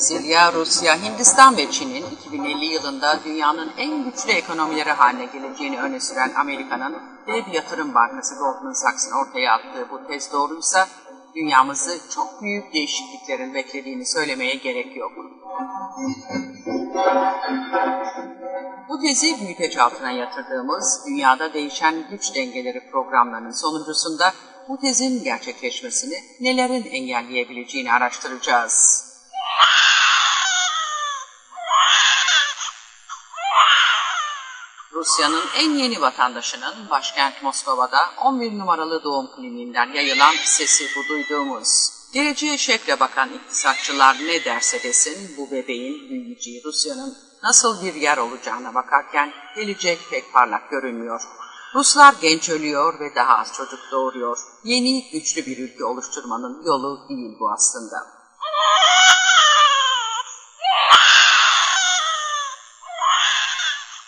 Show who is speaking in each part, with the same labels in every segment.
Speaker 1: Brezilya, Rusya, Hindistan ve Çin'in 2050 yılında dünyanın en güçlü ekonomileri haline geleceğini öne süren Amerika'nın dev yatırım bankası Goldman Sachs'ın ortaya attığı bu tez doğruysa dünyamızı çok büyük değişikliklerin beklediğini söylemeye gerek yok. Bu tezi büyüteç altına yatırdığımız Dünyada Değişen Güç Dengeleri programlarının sonuncusunda bu tezin gerçekleşmesini nelerin engelleyebileceğini araştıracağız. Rusya'nın en yeni vatandaşının başkent Moskova'da 11 numaralı doğum kliniğinden yayılan sesi bu duyduğumuz. Geleceğe şekle bakan iktisatçılar ne derse desin bu bebeğin büyüyeceği Rusya'nın nasıl bir yer olacağına bakarken gelecek pek parlak görünmüyor. Ruslar genç ölüyor ve daha az çocuk doğuruyor. Yeni güçlü bir ülke oluşturmanın yolu değil bu aslında.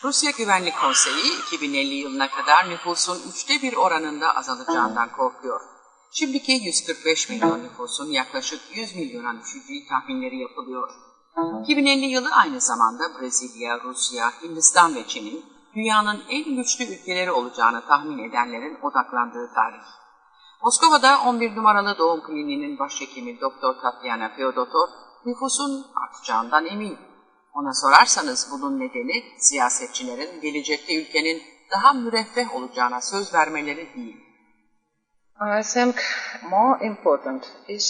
Speaker 1: Rusya Güvenlik Konseyi 2050 yılına kadar nüfusun üçte bir oranında azalacağından korkuyor. Şimdiki 145 milyon nüfusun yaklaşık 100 milyona düşeceği tahminleri yapılıyor. 2050 yılı aynı zamanda Brezilya, Rusya, Hindistan ve Çin'in dünyanın en güçlü ülkeleri olacağını tahmin edenlerin odaklandığı tarih. Moskova'da 11 numaralı doğum kliniğinin başhekimi Dr. Tatyana Feodotor nüfusun artacağından emin. Ona sorarsanız bunun nedeni siyasetçilerin gelecekte ülkenin daha müreffeh olacağına söz vermeleri değil.
Speaker 2: I think more important is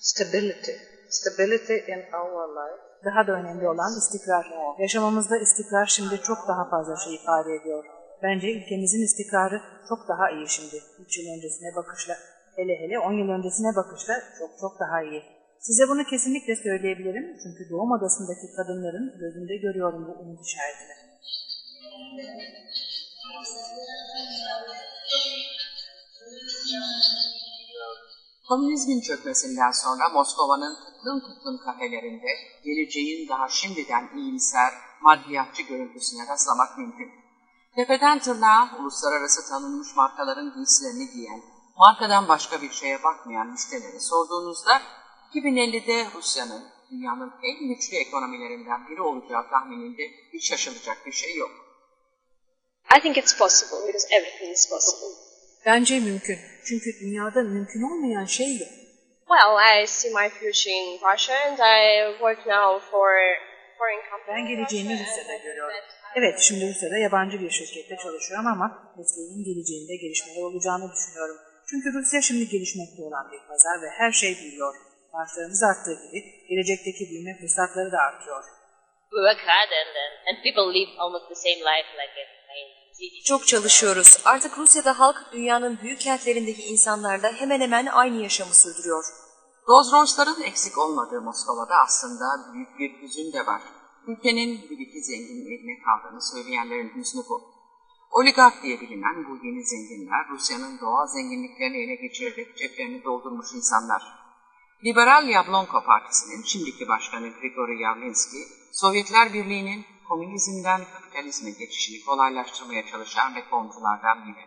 Speaker 2: stability. Stability in our life.
Speaker 3: Daha da önemli olan istikrar. Yaşamamızda istikrar şimdi çok daha fazla şey ifade ediyor. Bence ülkemizin istikrarı çok daha iyi şimdi. 3 yıl öncesine bakışla, hele hele 10 yıl öncesine bakışla çok çok daha iyi. Size bunu kesinlikle söyleyebilirim çünkü doğum odasındaki kadınların gözünde görüyorum bu umut işaretini.
Speaker 1: Komünizmin çökmesinden sonra Moskova'nın tıklım tıklım kafelerinde geleceğin daha şimdiden iyimser, maddiyatçı görüntüsüne rastlamak mümkün. Tepeden tırnağa uluslararası tanınmış markaların giysilerini giyen, markadan başka bir şeye bakmayan müşterilere sorduğunuzda 2050'de Rusya'nın dünyanın en güçlü ekonomilerinden biri olacağı tahmininde hiç şaşılacak bir şey yok.
Speaker 4: I think it's possible because everything is possible.
Speaker 3: Bence mümkün. Çünkü dünyada mümkün olmayan şey yok.
Speaker 4: Well, I see my future in Russia and I work now for foreign companies.
Speaker 3: Ben geleceğimi Rusya'da görüyorum. Evet, şimdi Rusya'da yabancı bir şirkette çalışıyorum ama mesleğimin geleceğinde gelişmeler olacağını düşünüyorum. Çünkü Rusya şimdi gelişmekte olan bir pazar ve her şey büyüyor. Maaşlarımız arttığı gibi gelecekteki büyüme fırsatları da artıyor.
Speaker 5: we work hard and, and, and people live almost the same life like cities.
Speaker 6: Çok çalışıyoruz. Artık Rusya'da halk dünyanın büyük kentlerindeki insanlarla hemen hemen aynı yaşamı sürdürüyor.
Speaker 1: Rolls Royce'ların eksik olmadığı Moskova'da aslında büyük bir hüzün de var. Ülkenin bir iki zenginin kaldığını söyleyenlerin hüznü bu. Oligark diye bilinen bu yeni zenginler Rusya'nın doğal zenginliklerini ele geçirerek ceplerini doldurmuş insanlar. Liberal Yablonko Partisi'nin şimdiki başkanı Grigori Yavlinski, Sovyetler Birliği'nin komünizmden kapitalizme geçişini kolaylaştırmaya çalışan reformculardan biri.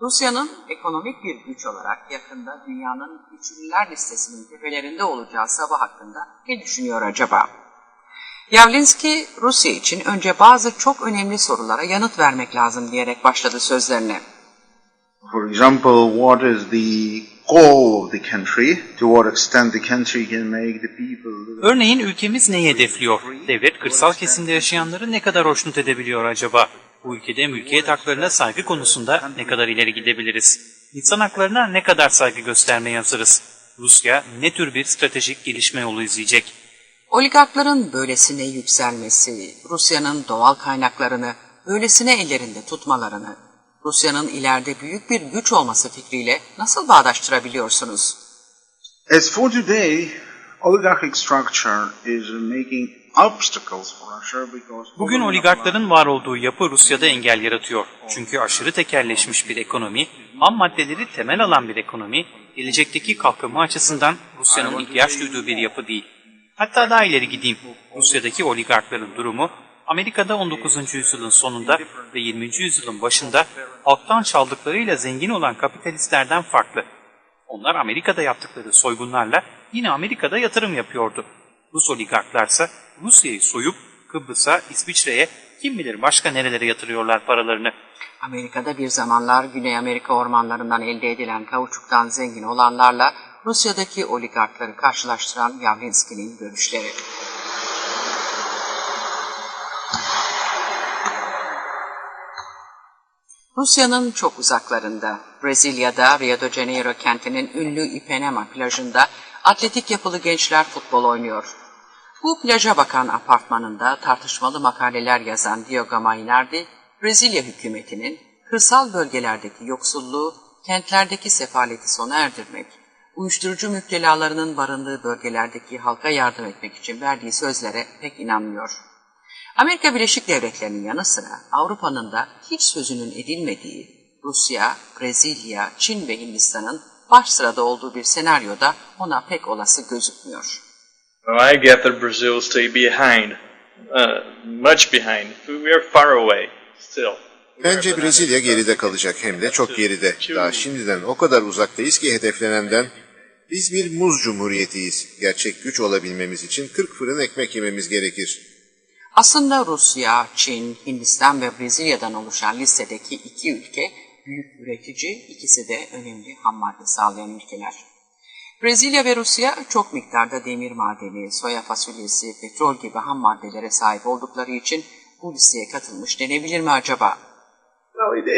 Speaker 1: Rusya'nın ekonomik bir güç olarak yakında dünyanın güçlüler listesinin tepelerinde olacağı sabah hakkında ne düşünüyor acaba? Yavlinski, Rusya için önce bazı çok önemli sorulara yanıt vermek lazım diyerek başladı sözlerine.
Speaker 7: For example, what is the goal of the country? To what extent the country can make the people
Speaker 8: Örneğin ülkemiz neyi hedefliyor? Devlet kırsal kesimde yaşayanları ne kadar hoşnut edebiliyor acaba? Bu ülkede mülkiyet haklarına saygı konusunda ne kadar ileri gidebiliriz? İnsan haklarına ne kadar saygı göstermeye hazırız? Rusya ne tür bir stratejik gelişme yolu izleyecek?
Speaker 1: Oligarkların böylesine yükselmesi, Rusya'nın doğal kaynaklarını böylesine ellerinde tutmalarını, Rusya'nın ileride büyük bir güç olması fikriyle nasıl bağdaştırabiliyorsunuz?
Speaker 7: As for today, oligarchic structure is making obstacles for Russia because
Speaker 8: Bugün oligarkların var olduğu yapı Rusya'da engel yaratıyor. Çünkü aşırı tekerleşmiş bir ekonomi, ham maddeleri temel alan bir ekonomi, gelecekteki kalkınma açısından Rusya'nın ihtiyaç duyduğu bir yapı değil. Hatta daha ileri gideyim. Rusya'daki oligarkların durumu Amerika'da 19. yüzyılın sonunda ve 20. yüzyılın başında halktan çaldıklarıyla zengin olan kapitalistlerden farklı. Onlar Amerika'da yaptıkları soygunlarla yine Amerika'da yatırım yapıyordu. Rus oligarklarsa Rusya'yı soyup Kıbrıs'a, İsviçre'ye kim bilir başka nerelere yatırıyorlar paralarını.
Speaker 1: Amerika'da bir zamanlar Güney Amerika ormanlarından elde edilen kauçuktan zengin olanlarla Rusya'daki oligarkları karşılaştıran Yavlinski'nin görüşleri. Rusya'nın çok uzaklarında, Brezilya'da Rio de Janeiro kentinin ünlü Ipanema plajında atletik yapılı gençler futbol oynuyor. Bu plaja bakan apartmanında tartışmalı makaleler yazan Diogo Mainardi, Brezilya hükümetinin kırsal bölgelerdeki yoksulluğu, kentlerdeki sefaleti sona erdirmek, uyuşturucu müptelalarının barındığı bölgelerdeki halka yardım etmek için verdiği sözlere pek inanmıyor. Amerika Birleşik Devletleri'nin yanı sıra Avrupa'nın da hiç sözünün edilmediği Rusya, Brezilya, Çin ve Hindistan'ın baş sırada olduğu bir senaryoda ona pek olası gözükmüyor.
Speaker 9: I gather Brazil stay behind, uh, much behind. We are far away still.
Speaker 10: Bence Brezilya geride kalacak hem de çok geride. Daha şimdiden o kadar uzaktayız ki hedeflenenden. Biz bir muz cumhuriyetiyiz. Gerçek güç olabilmemiz için 40 fırın ekmek yememiz gerekir.
Speaker 1: Aslında Rusya, Çin, Hindistan ve Brezilya'dan oluşan listedeki iki ülke büyük üretici, ikisi de önemli ham madde sağlayan ülkeler. Brezilya ve Rusya çok miktarda demir madeni, soya fasulyesi, petrol gibi ham maddelere sahip oldukları için bu listeye katılmış denebilir mi acaba?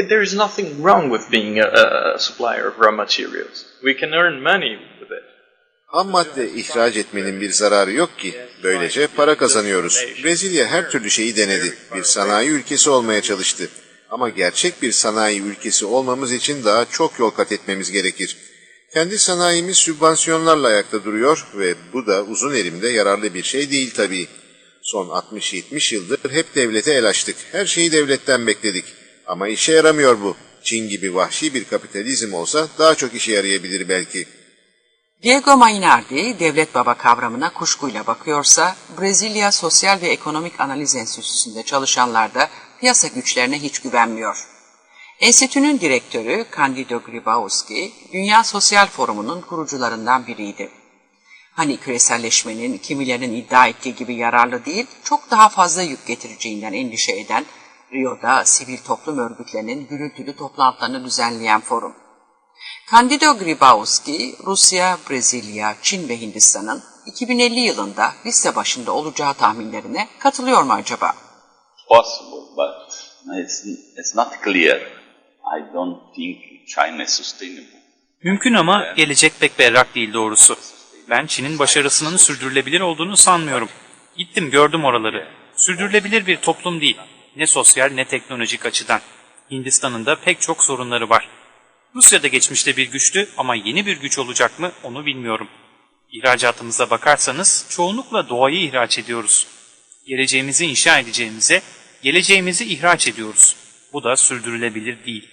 Speaker 9: There is nothing wrong with being a supplier of raw materials. We can earn money with it.
Speaker 10: Ham madde ihraç etmenin bir zararı yok ki. Böylece para kazanıyoruz. Brezilya her türlü şeyi denedi. Bir sanayi ülkesi olmaya çalıştı. Ama gerçek bir sanayi ülkesi olmamız için daha çok yol kat etmemiz gerekir. Kendi sanayimiz sübvansiyonlarla ayakta duruyor ve bu da uzun erimde yararlı bir şey değil tabii. Son 60-70 yıldır hep devlete el açtık. Her şeyi devletten bekledik. Ama işe yaramıyor bu. Çin gibi vahşi bir kapitalizm olsa daha çok işe yarayabilir belki.
Speaker 1: Diego Mainardi, devlet baba kavramına kuşkuyla bakıyorsa, Brezilya Sosyal ve Ekonomik Analiz Enstitüsü'nde çalışanlar da piyasa güçlerine hiç güvenmiyor. Enstitünün direktörü Candido Gribauski, Dünya Sosyal Forumu'nun kurucularından biriydi. Hani küreselleşmenin kimilerinin iddia ettiği gibi yararlı değil, çok daha fazla yük getireceğinden endişe eden, Rio'da sivil toplum örgütlerinin gürültülü toplantılarını düzenleyen forum. Candido Gribauski, Rusya, Brezilya, Çin ve Hindistan'ın 2050 yılında liste başında olacağı tahminlerine katılıyor mu acaba?
Speaker 11: possible, but it's, it's not clear. I don't think China is sustainable.
Speaker 8: Mümkün ama gelecek pek berrak değil doğrusu. Ben Çin'in başarısının sürdürülebilir olduğunu sanmıyorum. Gittim gördüm oraları. Sürdürülebilir bir toplum değil. Ne sosyal ne teknolojik açıdan. Hindistan'ın da pek çok sorunları var. Rusya'da geçmişte bir güçtü ama yeni bir güç olacak mı onu bilmiyorum. İhracatımıza bakarsanız çoğunlukla doğayı ihraç ediyoruz. Geleceğimizi inşa edeceğimize, geleceğimizi ihraç ediyoruz. Bu da sürdürülebilir değil.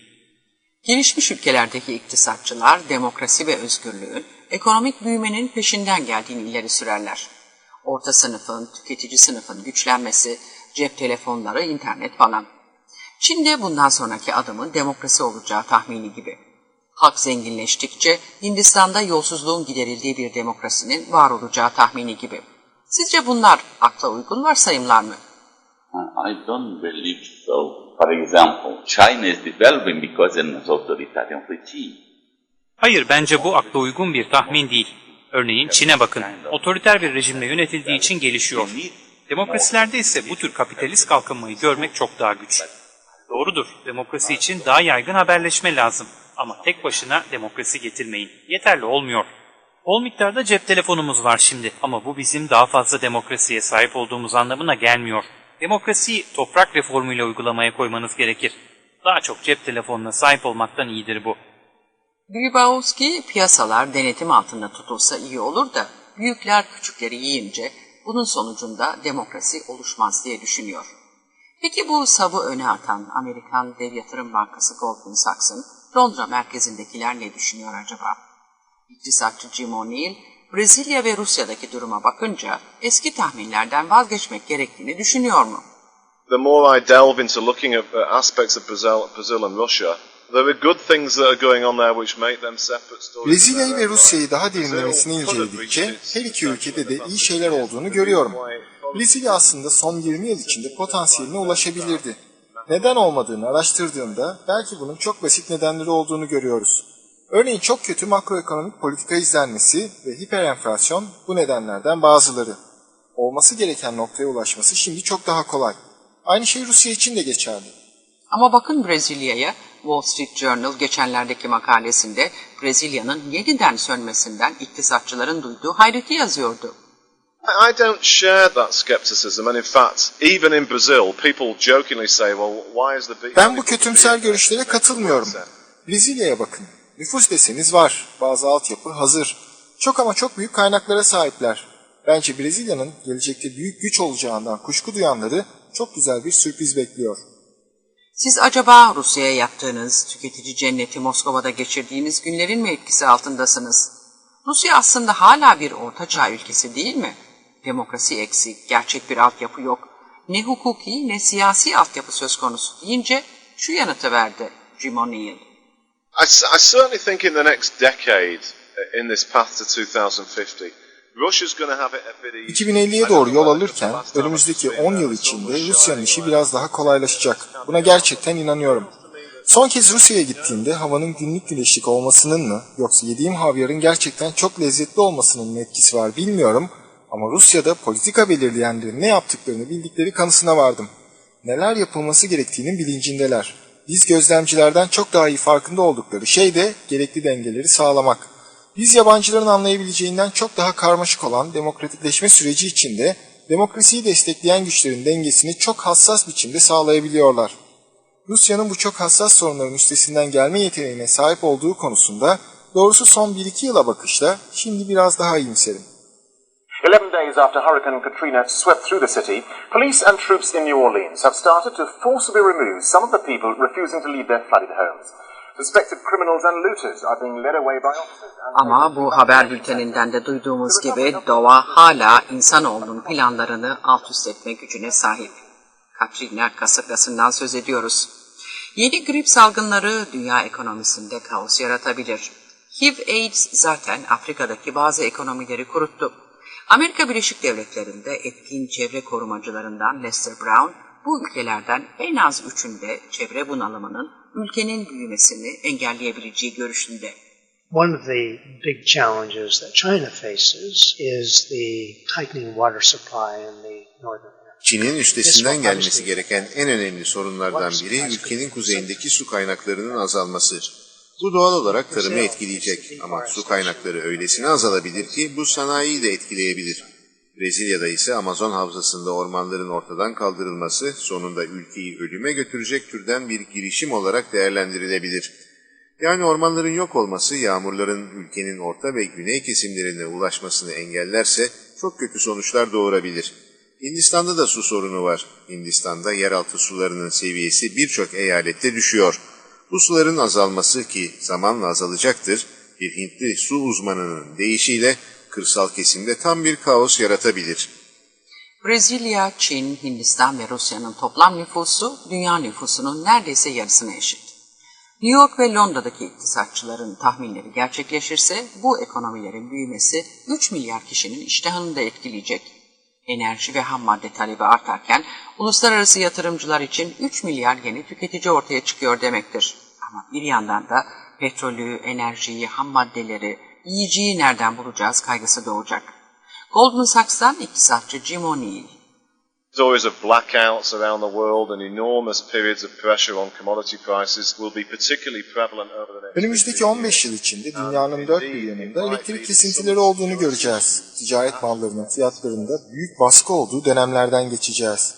Speaker 1: Gelişmiş ülkelerdeki iktisatçılar demokrasi ve özgürlüğün, ekonomik büyümenin peşinden geldiğini ileri sürerler. Orta sınıfın, tüketici sınıfın güçlenmesi, cep telefonları, internet falan. Çin'de bundan sonraki adımın demokrasi olacağı tahmini gibi. Halk zenginleştikçe Hindistan'da yolsuzluğun giderildiği bir demokrasinin var olacağı tahmini gibi. Sizce bunlar akla uygun varsayımlar mı?
Speaker 11: Uh, I don't believe so. For example, China is developing because of an authoritarian regime.
Speaker 8: Hayır bence bu akla uygun bir tahmin değil. Örneğin Çin'e bakın. Otoriter bir rejimle yönetildiği için gelişiyor. Demokrasilerde ise bu tür kapitalist kalkınmayı görmek çok daha güç. Doğrudur, demokrasi için daha yaygın haberleşme lazım. Ama tek başına demokrasi getirmeyin. Yeterli olmuyor. Bol miktarda cep telefonumuz var şimdi ama bu bizim daha fazla demokrasiye sahip olduğumuz anlamına gelmiyor. Demokrasiyi toprak reformuyla uygulamaya koymanız gerekir. Daha çok cep telefonuna sahip olmaktan iyidir bu.
Speaker 1: Gribauski piyasalar denetim altında tutulsa iyi olur da büyükler küçükleri yiyince bunun sonucunda demokrasi oluşmaz diye düşünüyor. Peki bu savı öne atan Amerikan dev yatırım bankası Goldman Sachs'ın Londra merkezindekiler ne düşünüyor acaba? İktisatçı Jim O'Neill, Brezilya ve Rusya'daki duruma bakınca eski tahminlerden vazgeçmek gerektiğini düşünüyor mu?
Speaker 12: the more I delve into looking at uh, aspects of Brazil, Brazil and Russia.
Speaker 13: Brezilya'yı ve Rusya'yı daha derinlemesine inceledikçe her iki ülkede de iyi şeyler olduğunu görüyorum. Brezilya aslında son 20 yıl içinde potansiyeline ulaşabilirdi. Neden olmadığını araştırdığımda belki bunun çok basit nedenleri olduğunu görüyoruz. Örneğin çok kötü makroekonomik politika izlenmesi ve hiperenflasyon bu nedenlerden bazıları. Olması gereken noktaya ulaşması şimdi çok daha kolay. Aynı şey Rusya için de geçerli.
Speaker 1: Ama bakın Brezilya'ya Wall Street Journal geçenlerdeki makalesinde Brezilya'nın yeniden sönmesinden iktisatçıların duyduğu hayreti yazıyordu.
Speaker 12: I don't share that skepticism, and in fact, even in Brazil, people jokingly say, "Well, why is the big?"
Speaker 13: Ben bu kötümser görüşlere katılmıyorum. Brezilya'ya bakın. Nüfus deseniz var. Bazı altyapı hazır. Çok ama çok büyük kaynaklara sahipler. Bence Brezilya'nın gelecekte büyük güç olacağından kuşku duyanları çok güzel bir sürpriz bekliyor.
Speaker 1: Siz acaba Rusya'ya yaptığınız tüketici cenneti Moskova'da geçirdiğiniz günlerin mi etkisi altındasınız? Rusya aslında hala bir ortaçağ ülkesi değil mi? Demokrasi eksik, gerçek bir altyapı yok. Ne hukuki ne siyasi altyapı söz konusu deyince şu yanıtı verdi Jim O'Neill.
Speaker 12: I, I certainly think in the next decade, uh, in this path to 2050, Russia's going to have it a bit easier.
Speaker 13: 2050'ye doğru yol alırken önümüzdeki 10 yıl içinde Rusya'nın işi biraz daha kolaylaşacak. Buna gerçekten inanıyorum. Son kez Rusya'ya gittiğimde havanın günlük güneşlik olmasının mı yoksa yediğim havyarın gerçekten çok lezzetli olmasının mı etkisi var bilmiyorum ama Rusya'da politika belirleyenlerin ne yaptıklarını bildikleri kanısına vardım. Neler yapılması gerektiğinin bilincindeler. Biz gözlemcilerden çok daha iyi farkında oldukları şey de gerekli dengeleri sağlamak. Biz yabancıların anlayabileceğinden çok daha karmaşık olan demokratikleşme süreci içinde demokrasiyi destekleyen güçlerin dengesini çok hassas biçimde sağlayabiliyorlar. Rusya'nın bu çok hassas sorunların üstesinden gelme yeteneğine sahip olduğu konusunda doğrusu son 1-2 yıla bakışla şimdi biraz daha iyimserim.
Speaker 14: 11 days after Hurricane Katrina swept through the city, police and troops in New Orleans have started to forcibly remove some of the people refusing to leave their flooded homes. Suspected criminals and looters are being led away by officers. And
Speaker 1: Ama bu haber bülteninden de duyduğumuz gibi doğa hala insanoğlunun planlarını alt üst etme gücüne sahip. Katrina kasırgasından söz ediyoruz. Yeni grip salgınları dünya ekonomisinde kaos yaratabilir. HIV-AIDS zaten Afrika'daki bazı ekonomileri kuruttu. Amerika Birleşik Devletleri'nde etkin çevre korumacılarından Lester Brown, bu ülkelerden en az üçünde çevre bunalımının ülkenin büyümesini engelleyebileceği görüşünde.
Speaker 15: One of the big challenges that China faces is the tightening water supply in the northern
Speaker 10: Çin'in üstesinden gelmesi gereken en önemli sorunlardan biri ülkenin kuzeyindeki su kaynaklarının azalması. Bu doğal olarak tarımı etkileyecek ama su kaynakları öylesine azalabilir ki bu sanayiyi de etkileyebilir. Brezilya'da ise Amazon havzasında ormanların ortadan kaldırılması sonunda ülkeyi ölüme götürecek türden bir girişim olarak değerlendirilebilir. Yani ormanların yok olması yağmurların ülkenin orta ve güney kesimlerine ulaşmasını engellerse çok kötü sonuçlar doğurabilir. Hindistan'da da su sorunu var. Hindistan'da yeraltı sularının seviyesi birçok eyalette düşüyor. Bu suların azalması ki zamanla azalacaktır, bir Hintli su uzmanının deyişiyle kırsal kesimde tam bir kaos yaratabilir.
Speaker 1: Brezilya, Çin, Hindistan ve Rusya'nın toplam nüfusu dünya nüfusunun neredeyse yarısına eşit. New York ve Londra'daki iktisatçıların tahminleri gerçekleşirse bu ekonomilerin büyümesi 3 milyar kişinin iştahını da etkileyecek. Enerji ve ham madde talebi artarken uluslararası yatırımcılar için 3 milyar yeni tüketici ortaya çıkıyor demektir. Ama bir yandan da petrolü, enerjiyi, ham maddeleri, yiyeceği nereden bulacağız kaygısı doğacak. Goldman Sachs'tan iktisatçı Jim O'Neill.
Speaker 12: Stories of blackouts around the world and enormous periods of pressure on commodity prices will be particularly prevalent over the next
Speaker 13: Önümüzdeki 15 yıl içinde dünyanın dört bir yanında elektrik kesintileri olduğunu göreceğiz. Ticaret mallarının fiyatlarında büyük baskı olduğu dönemlerden geçeceğiz.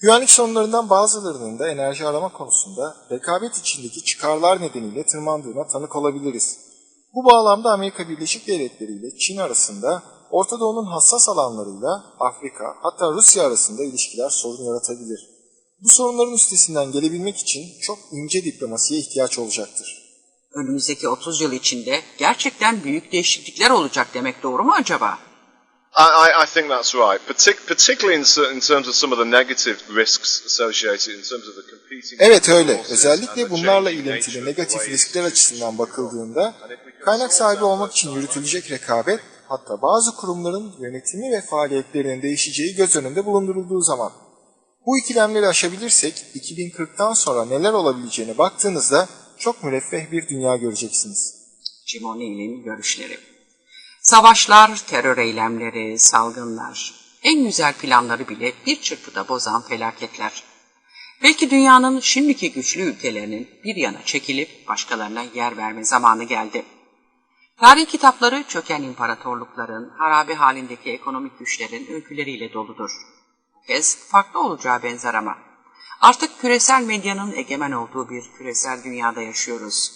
Speaker 13: Güvenlik sorunlarından bazılarının da enerji arama konusunda rekabet içindeki çıkarlar nedeniyle tırmandığına tanık olabiliriz. Bu bağlamda Amerika Birleşik Devletleri ile Çin arasında Orta Doğu'nun hassas alanlarıyla Afrika hatta Rusya arasında ilişkiler sorun yaratabilir. Bu sorunların üstesinden gelebilmek için çok ince diplomasiye ihtiyaç olacaktır.
Speaker 1: Önümüzdeki 30 yıl içinde gerçekten büyük değişiklikler olacak demek doğru mu acaba?
Speaker 12: I, I, I think that's right, Partic- particularly in, in terms of some of the negative risks associated in terms of the competing.
Speaker 13: Evet öyle. Özellikle bunlarla ilintili negatif riskler açısından bakıldığında kaynak sahibi olmak için yürütülecek rekabet hatta bazı kurumların yönetimi ve faaliyetlerinin değişeceği göz önünde bulundurulduğu zaman. Bu ikilemleri aşabilirsek 2040'tan sonra neler olabileceğine baktığınızda çok müreffeh bir dünya göreceksiniz.
Speaker 1: Jim O'Neill'in görüşleri. Savaşlar, terör eylemleri, salgınlar, en güzel planları bile bir çırpıda bozan felaketler. Belki dünyanın şimdiki güçlü ülkelerinin bir yana çekilip başkalarına yer verme zamanı geldi. Tarih kitapları çöken imparatorlukların, harabe halindeki ekonomik güçlerin öyküleriyle doludur. Bu kez farklı olacağı benzer ama. Artık küresel medyanın egemen olduğu bir küresel dünyada yaşıyoruz.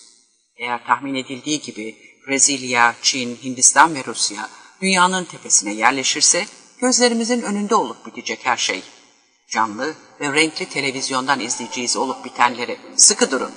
Speaker 1: Eğer tahmin edildiği gibi Brezilya, Çin, Hindistan ve Rusya dünyanın tepesine yerleşirse gözlerimizin önünde olup bitecek her şey. Canlı ve renkli televizyondan izleyeceğiz olup bitenleri. Sıkı durun.